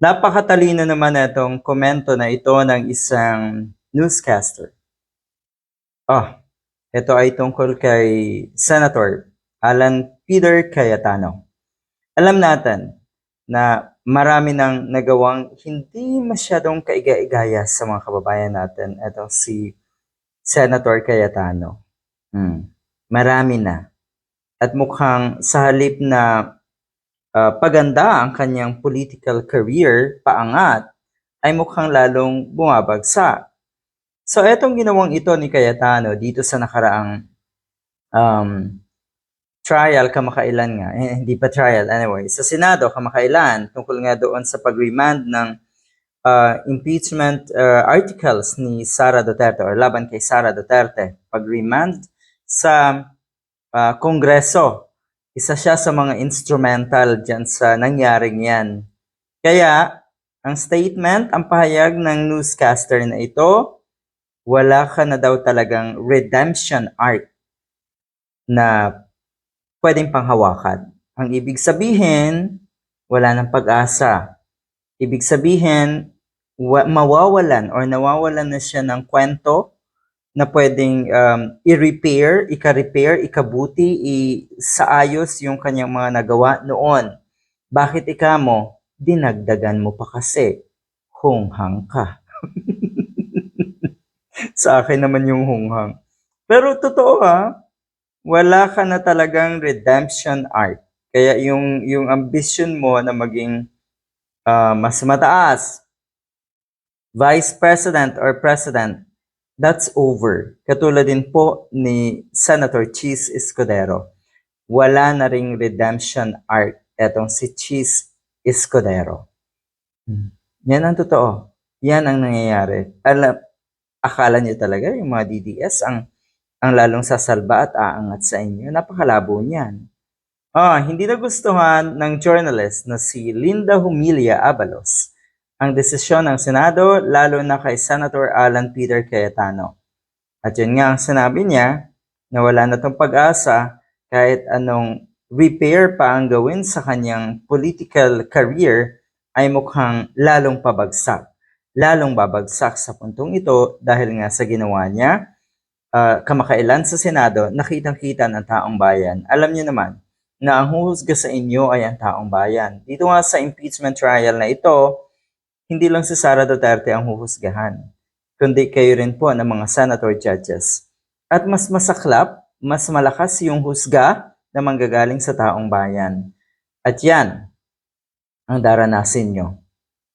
Napakatalino naman itong komento na ito ng isang newscaster. Ah, ito ay tungkol kay Senator Alan Peter Cayetano. Alam natin na marami nang nagawang hindi masyadong kaiga-igaya sa mga kababayan natin. Ito si Senator Cayetano. Hmm. Marami na. At mukhang sa halip na ah, paganda ang kanyang political career, paangat, ay mukhang lalong bumabagsak. So, etong ginawang ito ni Cayetano dito sa nakaraang um, trial kamakailan nga, eh, hindi pa trial anyway, sa Senado kamakailan tungkol nga doon sa pag-remand ng uh, impeachment uh, articles ni Sara Duterte or laban kay Sara Duterte. Pag-remand sa uh, Kongreso. Isa siya sa mga instrumental dyan sa nangyaring yan. Kaya, ang statement, ang pahayag ng newscaster na ito, wala ka na daw talagang redemption arc na pwedeng panghawakan. Ang ibig sabihin, wala ng pag-asa. Ibig sabihin, wa- mawawalan or nawawalan na siya ng kwento na pwedeng um, i-repair, ika-repair, ikabuti, i- sa ayos yung kanyang mga nagawa noon. Bakit ika mo? Dinagdagan mo pa kasi. Hunghang ka. sa akin naman yung hunghang. Pero totoo ha, wala ka na talagang redemption arc. Kaya yung yung ambition mo na maging ah, mas mataas, vice president or president, that's over. Katulad din po ni Senator Cheese Escudero. Wala na ring redemption arc etong si Cheese Escudero. Hmm. Yan ang totoo. Yan ang nangyayari. Alam, akala niyo talaga yung mga DDS ang ang lalong sasalba at aangat sa inyo. Napakalabo niyan. Ah, hindi nagustuhan ng journalist na si Linda Humilia Abalos ang desisyon ng Senado lalo na kay Senator Alan Peter Cayetano. At yun nga ang sinabi niya na wala na tong pag-asa kahit anong repair pa ang gawin sa kanyang political career ay mukhang lalong pabagsak. Lalong babagsak sa puntong ito dahil nga sa ginawa niya ah, kamakailan sa Senado, nakitang-kita ng taong bayan. Alam niyo naman na ang huhusga sa inyo ay ang taong bayan. Dito nga sa impeachment trial na ito, hindi lang si Sara Duterte ang huhusgahan, kundi kayo rin po ng mga senator judges. At mas masaklap, mas malakas yung husga na manggagaling sa taong bayan. At yan ang daranasin nyo